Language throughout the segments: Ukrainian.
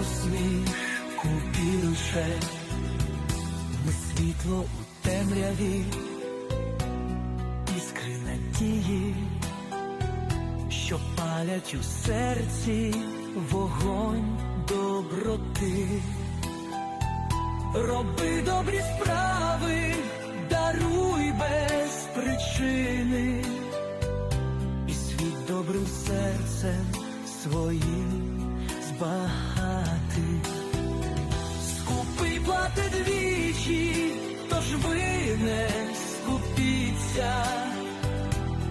Посмішку більше. Ми світло у темряві, іскри надії, що палять у серці вогонь доброти. Роби добрі справи, даруй без причини, і світ добрим серцем своїм збагати.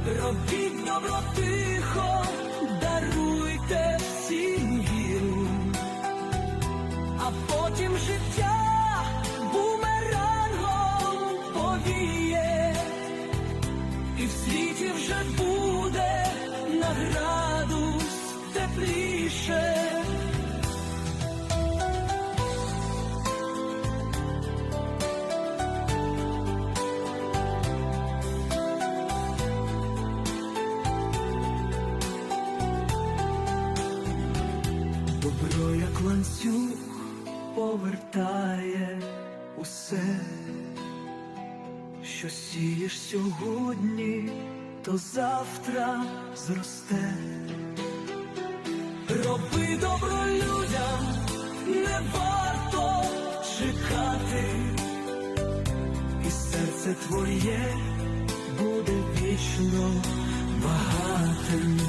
Робіть добро тихо, ланцюг, повертає усе, що сієш сьогодні, то завтра зросте. Роби добро людям, не варто чекати, і серце твоє буде вічно багатим.